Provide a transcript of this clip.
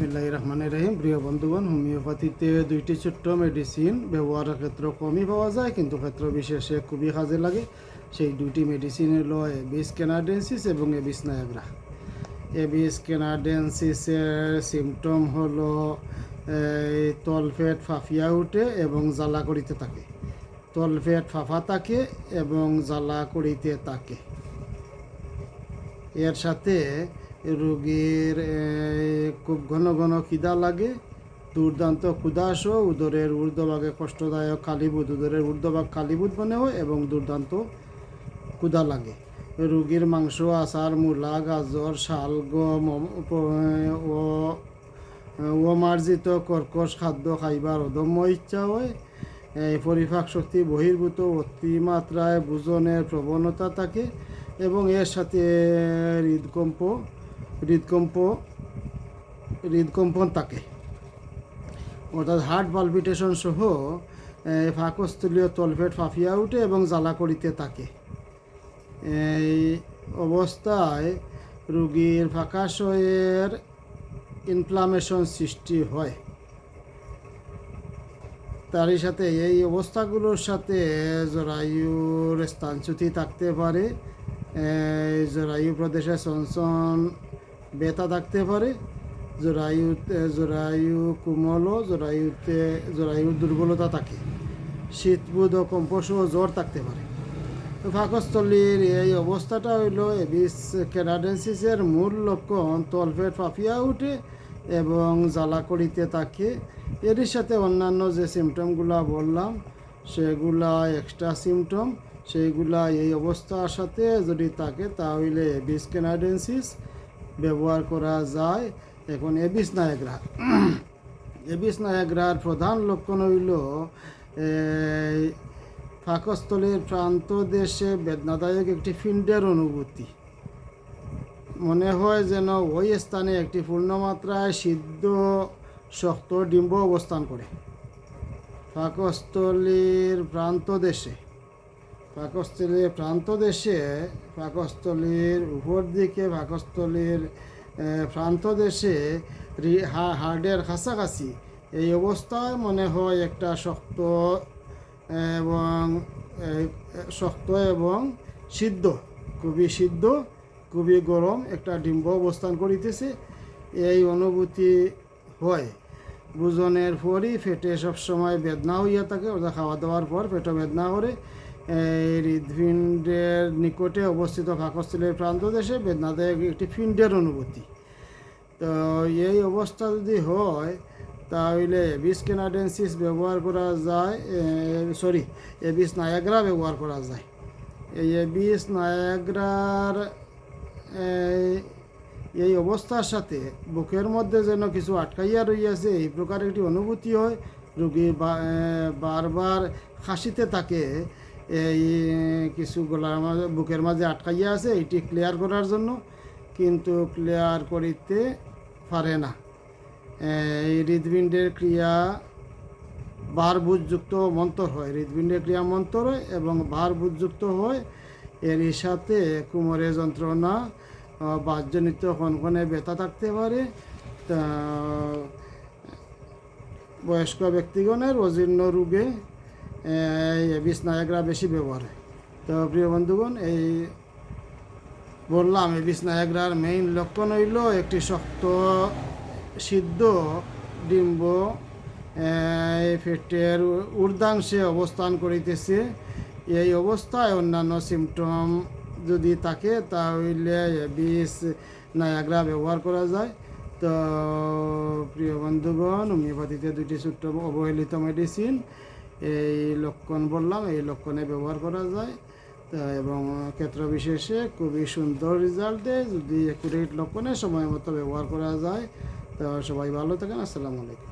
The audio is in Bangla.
বিসমিল্লাহ রহমান রহিম। প্রিয় বন্ধুগণ হোমিওপ্যাথিতে দুইটি ছোট্ট মেডিসিন ব্যবহারের ক্ষেত্রে কমই পাওয়া যায় কিন্তু ক্ষেত্র বিশেষে খুবই কাজে লাগে। সেই দুইটি মেডিসিন হলো এবিস কেনাডেন্সিস এবং এবিস নায়াগ্রা এবিস কেনাডেন্সিসের সিমটম হলো এই, তলপেট ফাফিয়া উঠে এবং জ্বালা করিতে থাকে। তলপেট ফাফা থাকে এবং জ্বালা করিতে থাকে। এর সাথে রোগীর খুব ঘন ঘন খিদা লাগে, দুর্দান্ত ক্ষুদাস উদরের ঊর্ধ্বভাগে কষ্টদায়ক কালীবুধ উদরের ঊর্ধ্বভাগ কালীবুধ মনে হয় এবং দুর্দান্ত ক্ষুদা লাগে। রোগীর মাংস, আচার, মূলা, গাজর, শাল, গম ও অমার্জিত কর্কশ খাদ্য খাইবার অদম্য ইচ্ছা হয়। পরিপাক শক্তি বহির্ভূত, অতিমাত্রায় বুজনের প্রবণতা থাকে এবং এর সাথে হৃদকম্প হৃদকম্প, হৃদকম্পন থাকে অর্থাৎ হার্ট পালপিটেশন সহ ফাঁকস্থলীয় তলপেট ফাঁফিয়া উঠে এবং জ্বালা করিতে থাকে এই অবস্থায় রুগীর ফাঁকাশয়ের ইনফ্লামেশন সৃষ্টি হয়। তারই সাথে এই অবস্থাগুলোর সাথে জরায়ুর স্থানচ্যুতি থাকতে পারে। জরায়ু প্রদেশে সনসন ব্যথা থাকতে পারে, জরায়ুতে জরায়ু কোমল জরায়ুতে, জরায়ুর দুর্বলতা থাকে। শীতবোধ ও কম্পসহ জ্বর থাকতে পারে। তো পাকস্থলীর এই অবস্থাটা হইল এবিস ক্যানাডেন্সিসের মূল লক্ষণ তলপেট ফাঁপিয়া উঠে এবং জ্বালা করিতে থাকে। এরই সাথে অন্যান্য যে সিমটমগুলা বললাম, সেগুলা এক্সট্রা সিমটম সেইগুলা এই অবস্থার সাথে যদি থাকে, তাহলে এবিস ক্যানাডেন্সিস ব্যবহার করা যায়। এখন এবিস নায়করা এবিস নায়াগ্রার প্রধান লক্ষণ হইল পাকস্থলীর প্রান্ত দেশে বেদনাদায়ক একটি ফিন্ডের অনুভূতি। মনে হয় যেন ওই স্থানে একটি পূর্ণমাত্রায় সিদ্ধ, শক্ত ডিম্ব অবস্থান করে। পাকস্থলীর প্রান্ত দেশে পাকস্থলীর প্রান্ত দেশে পাকস্থলীর উপর দিকে পাকস্থলীর আহ, প্রান্ত দেশে রি- কাছাকাছি এই অবস্থায় মনে হয় একটা শক্ত এবং শক্ত এবং সিদ্ধ খুবই সিদ্ধ খুবই গরম একটা ডিম্ব অবস্থান করিতেছে। এই অনুভূতি হয়। বুজনের পরই পেটে সবসময় বেদনা হইয়া থাকে অর্থাৎ খাওয়া দাওয়ার পর পেটে বেদনা করে। হৃদপিণ্ডের নিকটে অবস্থিত পাকস্থলীর প্রান্ত দেশে বেদনাদায়ক একটি পিণ্ডের অনুভূতি। তো এই অবস্থা যদি হয়, তাহলে এবিস কেনাডেন্সিস ব্যবহার করা যায় সরি, এবিস নায়াগ্রা ব্যবহার করা যায়। এই এবিস নায়াগ্রার এই অবস্থার সাথে বুকের মধ্যে যেন কিছু আটকাইয়া রইয়াছে, এই প্রকার একটি অনুভূতি হয়। রুগী বারবার খাসিতে থাকে এই কিছু গলার মাঝে বুকের মাঝে আটকাইয়া আছে, এটি ক্লিয়ার করার জন্য, কিন্তু ক্লিয়ার করিতে পারে না। এই হৃদপিণ্ডের ক্রিয়া বারবুজযুক্ত মন্তর হয়। হৃদপিণ্ডের ক্রিয়া মন্তর হয় এবং বারবুজযুক্ত হয় এর সাথে কোমরে যন্ত্রণা বাতজনিত কনকনে ব্যথা থাকতে পারে। বয়স্ক ব্যক্তিগণের অজীর্ণ রোগে এবিস নায়করা বেশি ব্যবহার। হয় তো প্রিয় বন্ধুগণ, এই বললাম এবিস নায়করার মেইন লক্ষণ হইল একটি শক্ত, সিদ্ধ ডিম্ব পেটের ঊর্ধ্বাংশে অবস্থান করিতেছে। এই অবস্থায় অন্যান্য সিমটম যদি থাকে, তাহলে বিষ নায়াগ্রা ব্যবহার করা যায়। তো প্রিয় বন্ধুগণ হোমিওপ্যাথিতে দুটি ছোট্ট অবহেলিত মেডিসিন এই লক্ষণ বললাম, এই লক্ষণে ব্যবহার করা যায়। এবং ক্ষেত্র বিশেষে খুবই সুন্দর রেজাল্ট দেয় যদি একুরেট লক্ষণে সময় মতো ব্যবহার করা যায়, তো সবাই ভালো থাকেন। আসসালামু আলাইকুম।